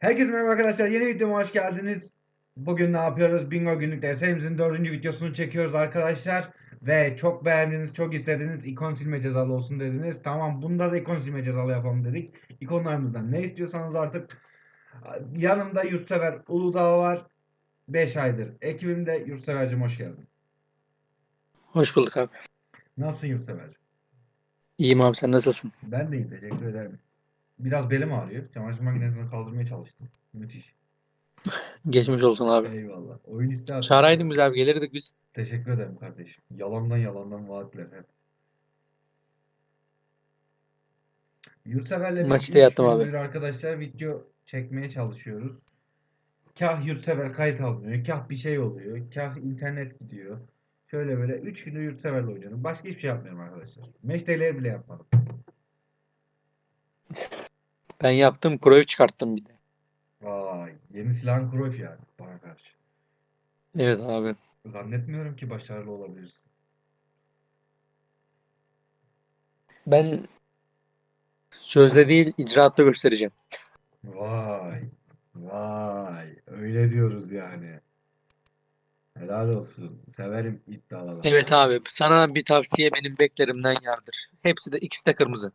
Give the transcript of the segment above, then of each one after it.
Herkese merhaba arkadaşlar. Yeni videoma hoş geldiniz. Bugün ne yapıyoruz? Bingo günlük serimizin dördüncü videosunu çekiyoruz arkadaşlar. Ve çok beğendiniz, çok istediniz. ikon silme cezalı olsun dediniz. Tamam bunda da ikon silme cezalı yapalım dedik. İkonlarımızdan ne istiyorsanız artık. Yanımda Yurtsever Uludağ var. 5 aydır. Ekibimde Yurtsever'cim hoş geldin. Hoş bulduk abi. Nasılsın Yurtsever? İyiyim abi sen nasılsın? Ben de iyiyim. Teşekkür ederim. Biraz belim ağrıyor. Çamaşır makinesini kaldırmaya çalıştım. Müthiş. Geçmiş olsun abi. Eyvallah. Oyun ister. Çağıraydın biz abi gelirdik biz. Teşekkür ederim kardeşim. Yalandan yalandan vaatler hep. Yurtsever'le Maçta yattım abi. arkadaşlar video çekmeye çalışıyoruz. Kah Yurtsever kayıt almıyor, kah bir şey oluyor, kah internet gidiyor. Şöyle böyle 3 gündür Yurtsever'le oynuyorum. Başka hiçbir şey yapmıyorum arkadaşlar. Meşteleri bile yapmadım. Ben yaptım kroyu çıkarttım bir de. Vay, yeni silahın Cruyff yani bana karşı. Evet abi. Zannetmiyorum ki başarılı olabilirsin. Ben sözde değil icraatta göstereceğim. Vay. Vay. Öyle diyoruz yani. Helal olsun. Severim iddiaları. Evet abi sana bir tavsiye benim beklerimden yardır. Hepsi de ikisi de kırmızı.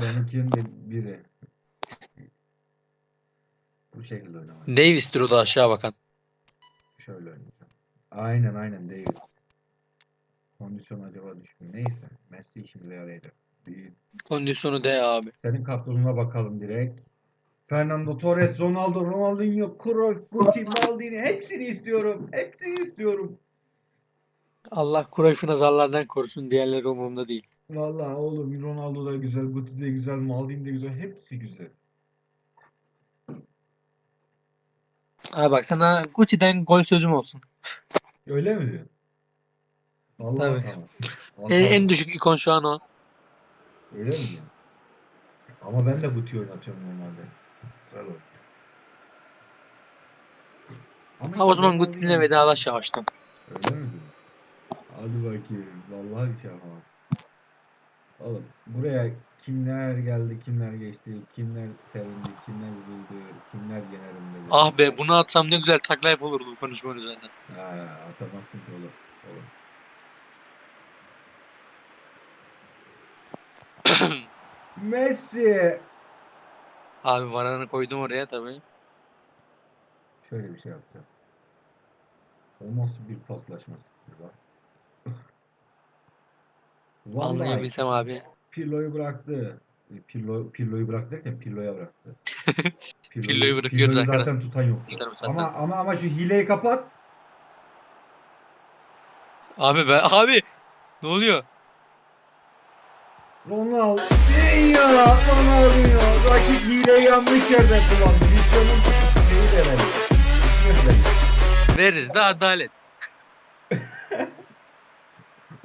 Benimkinin de biri. Bu şekilde oynamak. Davis'tir o da aşağı bakan. Şöyle oynayacağım. Aynen aynen Davis. Kondisyon acaba düşmüyor. Neyse. Messi işimize yarayacak. Bir- Kondisyonu de abi. Senin kadrona bakalım direkt. Fernando Torres, Ronaldo, Ronaldinho, Cruyff, Guti, Maldini hepsini istiyorum. Hepsini istiyorum. Allah Cruyff'u nazarlardan korusun. Diğerleri umurumda değil. Vallahi oğlum Ronaldo da güzel, Guti de güzel, Maldini de güzel. Hepsi güzel. Abi bak sana Gucci'den gol sözüm olsun. Öyle mi diyorsun? Vallahi Tabii. tamam. En, Vallahi en düşük ikon şu an o. Öyle mi diyorsun? Ama ben de Guti oynatıyorum normalde. Güzel oyun. Ama Ha, o zaman Gucci'yle vedalaş yavaştan. Öyle mi diyorsun? Hadi bakayım. Vallahi hiç yapamam. Oğlum buraya kimler geldi, kimler geçti, kimler sevindi, kimler üzüldü, kimler yenerim dedi. Ah be bunu atsam ne güzel tag life olurdu bu konuşmanın üzerinden. Ha, atamazsın ki oğlum. oğlum. Messi. Abi Varane'ı koydum oraya tabii. Şöyle bir şey yapacağım. O nasıl bir paslaşması var? Van Dijk Anlayabilsem abi. Pirlo'yu bıraktı. Pirlo, Pirlo'yu bıraktı derken Pirlo'ya bıraktı. Pirlo'yu bırakıyoruz Pirlo'yu arkadaşlar. zaten tutan. İşte bu zaten. Ama ama ama şu hileyi kapat. Abi ben abi ne oluyor? Ronaldo. Ya Ronaldinho. Rakip hileyi yanlış yerde kullandı. Misyonun şeyi de verdi. Veririz de adalet.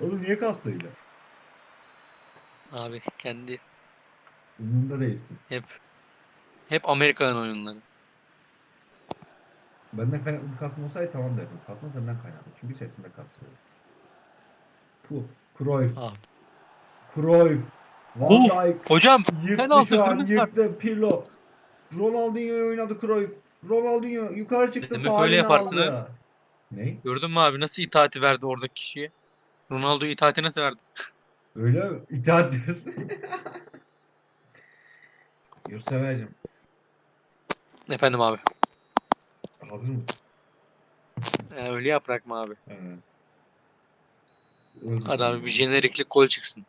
Oğlum niye kastıydı? Abi kendi Umurumda değilsin. hep hep Amerika'nın oyunları. Benden kaynaklı bir kasma olsaydı tamam derdim. Kasma senden kaynaklı. Çünkü sesinde kasıyor. Puh. Cruyff. Abi. Cruyff. Van Dijk. Hocam penaltı, şu an. kırmızı kart. Pirlo. Ronaldinho'yu oynadı Cruyff. Ronaldinho yukarı çıktı. Demek öyle yaparsın aldı. ha? Ne? gördün mü abi nasıl itaati verdi oradaki kişiye? Ronaldo itaati nasıl verdi? Öyle mi? İtaat diyorsun. Yurtsever'cim. Efendim abi. Hazır mısın? Ee, öyle yaprak mı abi? Öldü Hadi abi bir jenerikli gol çıksın.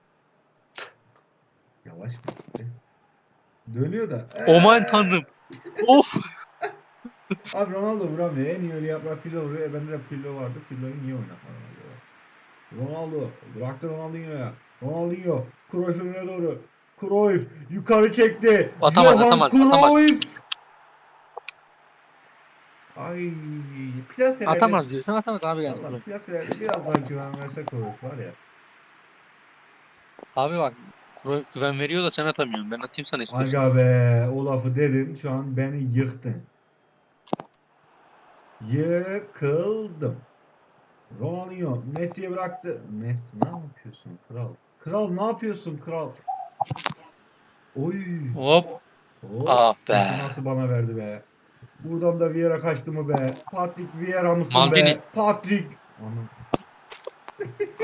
Yavaş mı? Dönüyor da. Aman tanrım. Of. Abi Ronaldo vuramıyor. En iyi öyle yaprak Pirlo vuruyor. E bende de Pirlo vardı. Pirlo'yu niye oynatmadın acaba? Ronaldo. Bıraktı Ronaldinho'ya. Ronaldinho. Cruyff önüne doğru. Cruyff yukarı çekti. Atamaz, Johan atamaz, atamaz. Cruyff. Ay plaselerde, Atamaz diyorsan atamaz abi yani. Allah, plaselerde biraz daha güven verse Cruyff var ya. Abi bak Cruyff güven veriyor da sen atamıyorsun. Ben atayım sana istiyorsan. Aga be o lafı derin. Şu an beni yıktın. Yıkıldım. Ronaldinho Messi'ye bıraktı. Messi ne yapıyorsun kral? Kral ne yapıyorsun kral? Oy. Hop. Hop. Ah be. Nasıl bana verdi be. Buradan da Vieira kaçtı mı be? Patrick Vieira mısın Maldini. be? Patrick.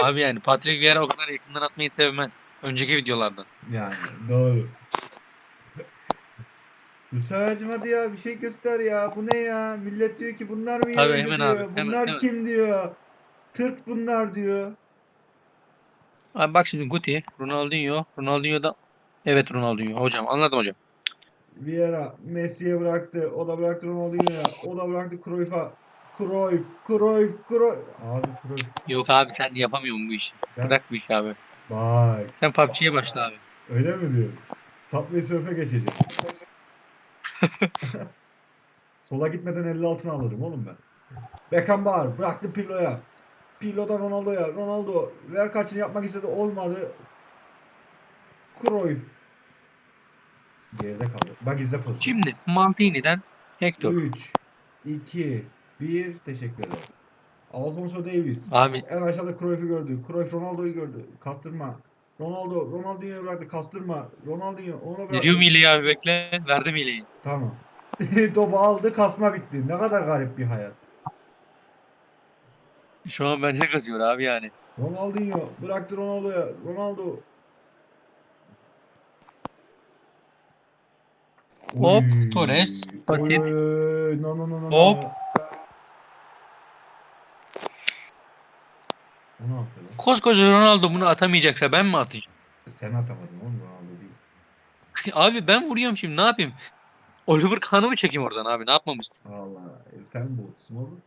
Abi yani Patrick Vieira o kadar yakından atmayı sevmez. Önceki videolardan. Yani doğru. Müsavercim hadi ya bir şey göster ya. Bu ne ya? Millet diyor ki bunlar mı Tabii, hemen diyor. abi, hemen, bunlar hemen. kim diyor. Tırt bunlar diyor. Abi bak şimdi Guti, Ronaldinho, Ronaldinho da Evet Ronaldinho hocam anladım hocam. Vieira Messi'ye bıraktı. O da bıraktı Ronaldinho'ya. O da bıraktı Cruyff'a. Cruyff, Cruyff, Cruyff. Abi Cruyff. Yok abi sen yapamıyorsun bu işi. Ben- Bırak bu işi abi. Bak. Sen PUBG'ye başla abi. Öyle mi diyor? Subway Surf'e geçeceğim. Sola gitmeden 56'ını alırım oğlum ben. Beckenbauer bıraktı Pirlo'ya. Pirlo'dan Ronaldo'ya. Ronaldo ver kaçını yapmak istedi olmadı. Cruyff. Geride kaldı. Bak izle pozisyon. Şimdi Maldini'den Hector. 3, 2, 1. Teşekkür ederim. Alfonso Davies. Abi En aşağıda Cruyff'u gördü. Cruyff Ronaldo'yu gördü. Kastırma. Ronaldo, Ronaldinho'ya bıraktı. Kastırma. Ronaldinho ona bıraktı. veriyorum hileyi abi bekle. Verdim hileyi. Tamam. Topu aldı, kasma bitti. Ne kadar garip bir hayat. Şu an bence kızıyor abi yani. Ronaldinho bıraktı Ronaldo'ya. Ronaldo. Hop, Oy. Torres, basit. oy. No, no, no, no, no. Hop. O ne yaptı lan? Koskoca Ronaldo bunu atamayacaksa ben mi atacağım? Sen atamadın oğlum Ronaldo değil. Abi ben vuruyorum şimdi ne yapayım? Oliver Kahn'ı mı çekeyim oradan abi ne yapmamız? Allah. E, sen botsun oğlum.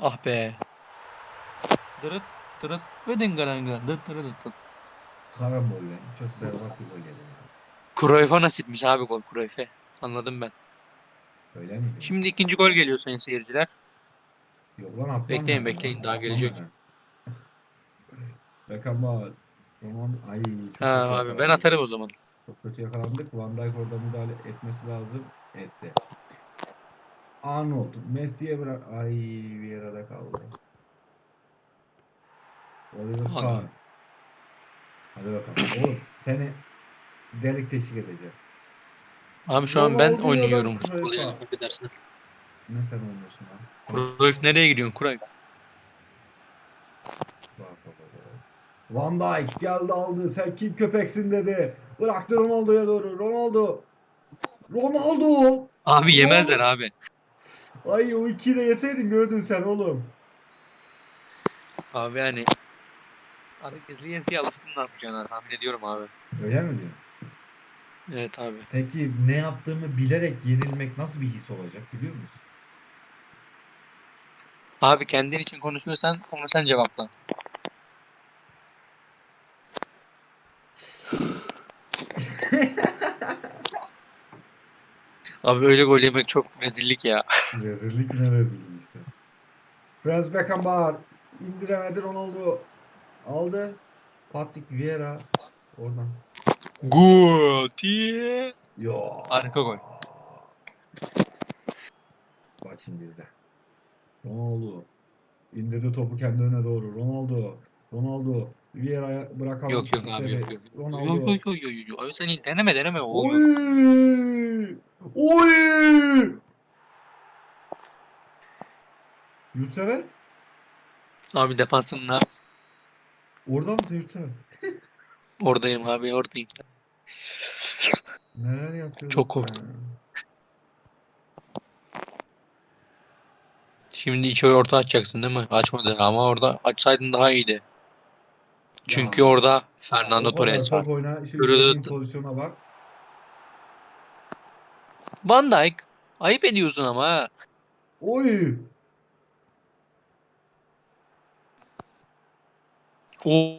Ah be. Dırıt dırıt ve dengaranga dıt dırıt dıt. Karambol yani. Çok berbat bir gol. Cruyff'a nasipmiş abi gol Cruyff'e. Anladım ben. Öyle mi? Şimdi ikinci gol geliyor sayın seyirciler. Yok lan atlan Bekleyin, bekleyin, daha gelecek. Beckenbauer. Ronaldo. Ay Ha abi ben atarım o zaman. Çok kötü yakalandık. Van Dijk orada müdahale etmesi lazım. Etti. Arnold. Messi'ye bırak. Ay Vieira'da kaldı. Oliver Hadi. Kahn. Hadi bakalım. Oğlum seni delik teşvik edeceğim. Abi şu an ben oynuyorum Cruyff'a. yani affedersin. Ne sen oynuyorsun lan? Cruyff nereye gidiyorsun Cruyff? Van Dijk geldi aldı. Sen kim köpeksin dedi. Bıraktı Ronaldo'ya doğru. Ronaldo. Ronaldo. Abi yemezler abi. Ay o ikiyi de yeseydin gördün sen oğlum. Abi yani artık izleyen izleye alışsın ne yapacağını tahmin ediyorum abi. Öyle mi diyorsun? Evet abi. Peki ne yaptığımı bilerek yenilmek nasıl bir his olacak biliyor musun? Abi kendin için konuşuyorsan onu sen cevapla. Abi öyle gol yemek çok rezillik ya. Rezillik ne rezillik işte. Franz Beckenbauer indiremedi Ronaldo. Aldı. Patrick Vieira oradan. Guti. Yo. Harika gol. Bak şimdi izle. Ronaldo. İndirdi topu kendi önüne doğru. Ronaldo. Ronaldo. Vieira'ya bırakalım. Yok yok abi yok yok. Ronaldo. Yok yok yok yok yok. Abi sen hiç deneme deneme. Oy! Oy! Yurtsever? Abi defansınla Orada mısın Yurtsever? oradayım abi oradayım. Neler yapıyorsun? Çok korktum. Şimdi içeri orta açacaksın değil mi? Açmadı ama orada açsaydın daha iyiydi. Çünkü Ya. orada Fernando Torres var. oyna. İstediğin pozisyona bak. Van Dijk ayıp ediyorsun ama. Oy! O-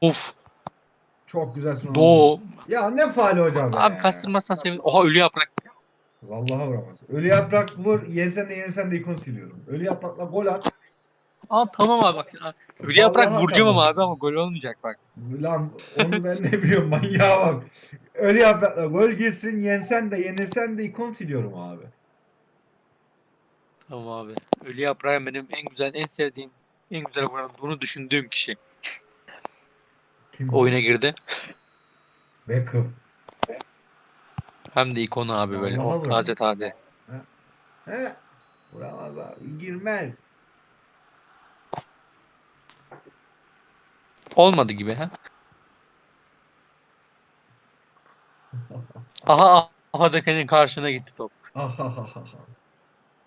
Of. Çok güzelsin. Doğu. Ya ne faali hocam. Abi kastırmazsan sevin. Oha ölü yaprak. Vallahi vuramaz. Ölü yaprak vur. Yensen de yensen de ikon siliyorum. Ölü yaprakla gol at. Aa tamam abi bak. Ölü yaprak Vallahi vuracağım ama abi ama gol olmayacak bak. Lan onu ben ne biliyorum manyağa bak. Ölü yaprakla gol girsin yensen de yenilsen de ikon siliyorum abi. Tamam abi. Ölü yaprağı benim en güzel, en sevdiğim, en güzel bunu düşündüğüm kişi. Kim? Oyuna girdi. Beckham. Hem de ikonu abi böyle. Oh, vurdu. taze taze. He? Vuramaz abi. Girmez. Olmadı gibi ha. Aha aha Deke'nin karşına gitti top.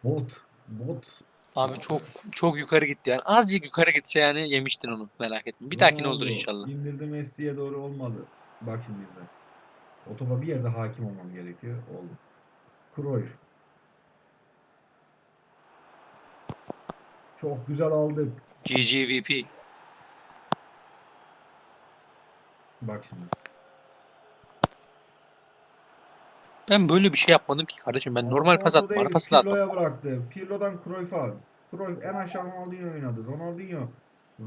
Bot. Bot. Abi çok çok yukarı gitti yani. Azıcık yukarı gitse yani yemiştin onu merak etme. Bir dahakine olur Ronaldo inşallah. İndirdi Messi'ye doğru olmadı. Bak şimdi izle. O topa bir yerde hakim olmam gerekiyor. Oldu. Cruyff. Çok güzel aldık. GGVP. Bak şimdi. Ben böyle bir şey yapmadım ki kardeşim. Ben normal pas attım. Ara Davies pası da attım. Pirlo'ya bıraktı. Pirlo'dan Cruyff'a. Cruyff en aşağı Ronaldinho oynadı. Ronaldinho.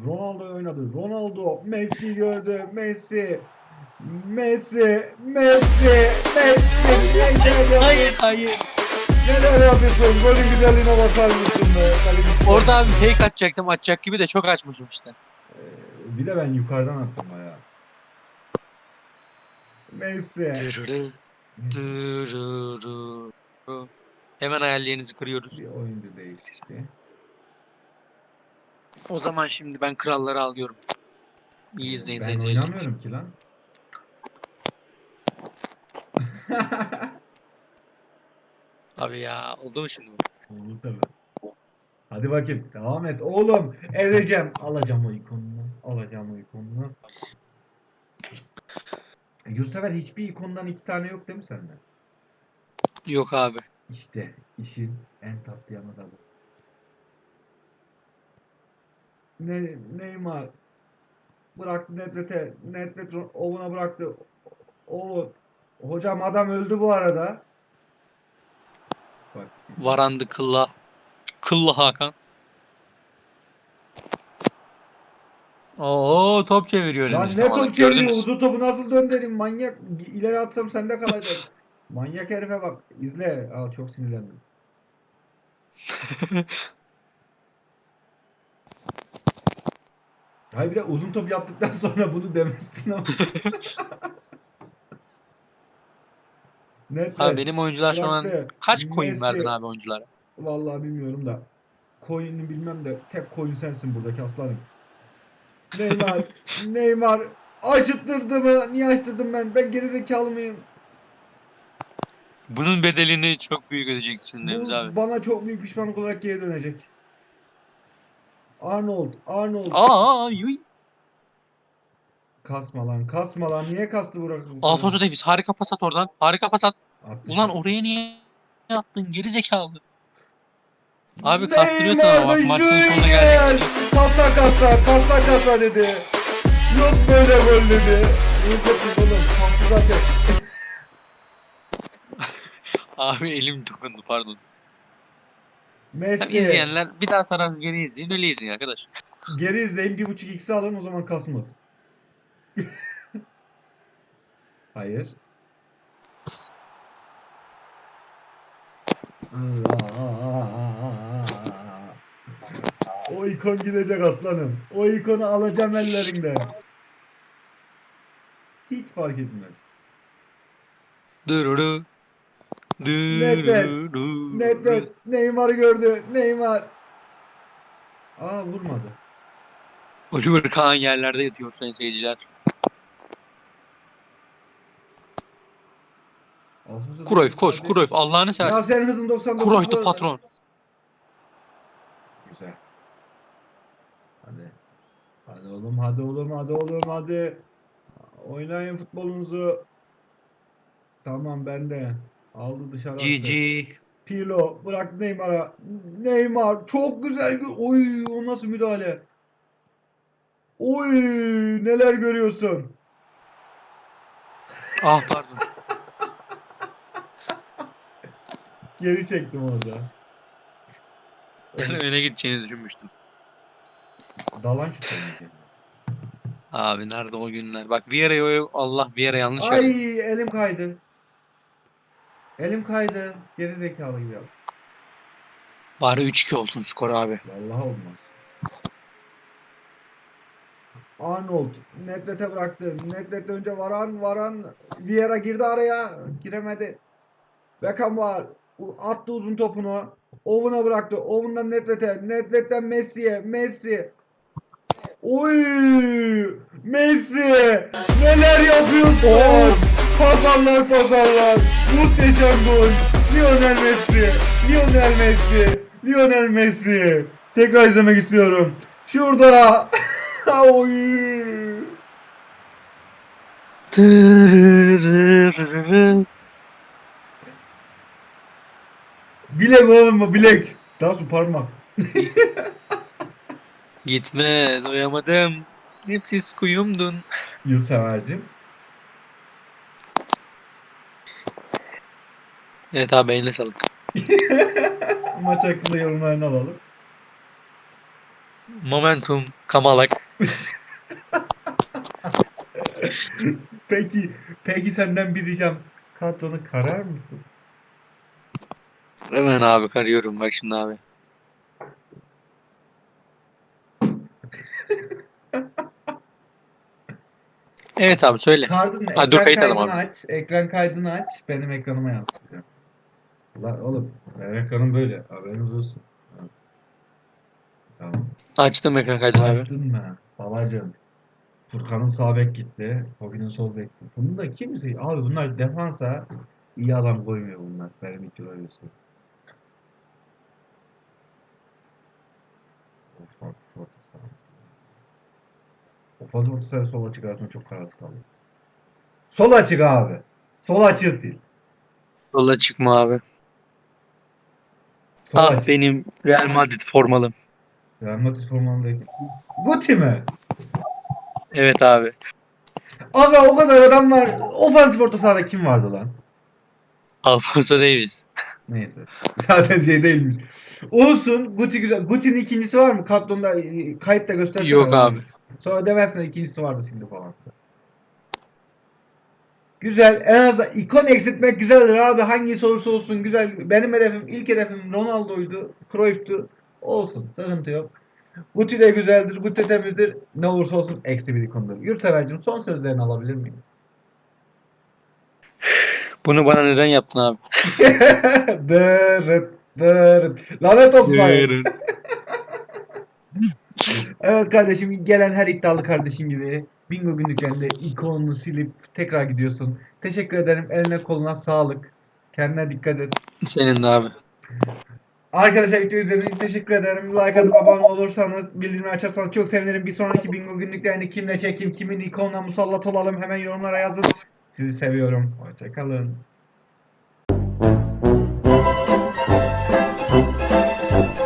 Ronaldo oynadı. Ronaldo. Messi gördü. Messi. Messi. Messi. Messi. Hayır hayır. Neler yapıyorsun? Golün güzelliğine bakar mısın be? Orada abi fake atacaktım. Atacak gibi de çok açmışım işte. Ee, Bir de ben yukarıdan attım dırırı. Hemen hayallerinizi kırıyoruz. Bir oyuncu değişikliği. O zaman şimdi ben kralları alıyorum. İyi izleyin Ben seyirciler. oynamıyorum ki lan. Abi ya oldu mu şimdi? bu? Olur tabii. Hadi bakayım. Devam et. Oğlum ezeceğim. Alacağım o ikonunu. Alacağım o ikonunu. Yurtsever hiçbir ikondan iki tane yok değil mi sende? Yok abi. İşte işin en tatlı yanı da bu. Ne, Neymar bıraktı Nedved'e. Nedved Owen'a bıraktı. Owen. Hocam adam öldü bu arada. Bak. Varandı kılla. Kılla Hakan. Oo top çeviriyor Lan ne top çeviriyor? Uzun topu nasıl döndüreyim? Manyak. İleri atsam sende kalacak. Manyak herife bak. İzle. Aa, çok sinirlendim. Hayır bir de uzun top yaptıktan sonra bunu demezsin ama. Net Abi benim oyuncular şu an kaç coin verdin abi oyunculara? Vallahi bilmiyorum da. Coin'i bilmem de tek coin sensin buradaki aslanım. Neymar. Neymar. Açıttırdı mı? Niye açtırdım ben? Ben gerizekalı mıyım? Bunun bedelini çok büyük ödeyeceksin Bu Remzi abi. bana çok büyük pişmanlık olarak geri dönecek. Arnold. Arnold. Aa, yuy. Kasma lan. Kasma lan. Niye kastı Burak? Alfonso Davies harika pas at oradan. Harika pas at. Attı Ulan oraya niye attın? Geri zekalı. Abi kastırıyorsun ama bak maçın sonuna geldik. Kasa kasa kasa kasa dedi. Yok böyle gol dedi. Yiyeceksin oğlum. Kastı zaten. Abi elim dokundu pardon. Tabii Messi. izleyenler bir daha sonra geri izleyin öyle izleyin arkadaş. Geri izleyin. Bir buçuk x'i alın o zaman kasmaz. Hayır. O ikon gidecek aslanım. O ikonu alacağım ellerinden. Hiç fark etmez. Dırırı. Nedved. Nedved Neymar'ı gördü. Neymar. Aa vurmadı. Oliver Kahn yerlerde yatıyor sayın seyirciler. Cruyff koş. Cruyff Allah'ını seversen. hızın 99. Cruyff'tu patron. Güzel. Hadi. Hadi oğlum, hadi oğlum, hadi oğlum, hadi. Oynayın futbolunuzu. Tamam bende. Aldı dışarı attı. GG. Pirlo bırak Neymar'a. Neymar çok güzel. bir- Oy o nasıl müdahale? Oy neler görüyorsun? Ah pardon. Geri çektim orada. Ben öne gideceğini düşünmüştüm. Dalan şut. Abi nerede o günler? Bak Vieira'ya Allah Vieira yanlış yaptı. Ay elim kaydı. Elim kaydı. Geri zekalı gibi yaptım. Bari 3-2 olsun skor abi. Vallahi olmaz. Arnold Nedved'e bıraktı. Nedved önce Varan, Varan Vieira girdi araya. Giremedi. Beckham var. Attı uzun topunu. Owen'a bıraktı. Owen'dan Nedved'e. Nedved'den Messi'ye. Messi. Oy! Messi! Neler yapıyorsun? Pazarlar pazarlar. Muhteşem gol. Lionel Messi. Lionel Messi. Lionel Messi. Tekrar izlemek istiyorum. Şurada. Oy! Bilek oğlum bu bilek. Daha su parmak. Gitme doyamadım. Nefsiz kuyumdun. Yurtsevercim. Evet abi eline sağlık. Maç hakkında yorumlarını alalım. Momentum kamalak. Peki, peki senden bir ricam. Kadronu karar mısın? Hemen abi karıyorum bak şimdi abi. Evet abi söyle. Kardın, Ha, dur, ekran kayıt alalım kaydını abi. aç. Ekran kaydını aç. Benim ekranıma yansıtacağım. Ulan oğlum, benim ekranım böyle. Haberiniz olsun. Ha. Tamam. Açtım ekran kaydını abi. Açtın mı? Babacım. Furkan'ın sağ bek gitti. Kobi'nin sol bek gitti. Bunu da kimse... Abi bunlar defansa iyi adam koymuyor bunlar. Benim hiç görüyorsun. Ofans orta Ofans orta saha sol açık arasında çok kararsız kaldım. Sol açık abi. Sol açığı sil. Yola çıkma abi. Sol Ah açık. benim Real Madrid formalım. Real Madrid formanındaki. Guti mi? Evet abi. Abi o kadar adam var. Ofansif orta sahada kim vardı lan? Alfonso Davies. Neyse. Zaten şey değilmiş. Olsun. Guti güzel. Guti'nin ikincisi var mı? Kadronda e, kayıtta göstersene. Yok abi. Sonra Deves'in ikincisi vardı şimdi falan. Güzel. En azından ikon eksiltmek güzeldir abi. Hangisi olursa olsun güzel. Benim hedefim, ilk hedefim Ronaldo'ydu. Cruyff'tu. Olsun. Sıkıntı yok. Guti de güzeldir. Guti temizdir. Ne olursa olsun eksi bir ikondur. Yurtsever'cim son sözlerini alabilir miyim? Bunu bana neden yaptın abi? dırıt dırıt. Lanet olsun abi. Evet kardeşim gelen her iddialı kardeşim gibi bingo günlüklerinde ikonunu silip tekrar gidiyorsun. Teşekkür ederim. Eline koluna sağlık. Kendine dikkat et. Senin de abi. Arkadaşlar video izlediğiniz için teşekkür ederim. Like atıp abone olursanız, bildirimleri açarsanız çok sevinirim. Bir sonraki bingo günlüklerini kimle çekeyim, kimin ikonuna musallat olalım hemen yorumlara yazın. Sizi seviyorum. Hoşçakalın.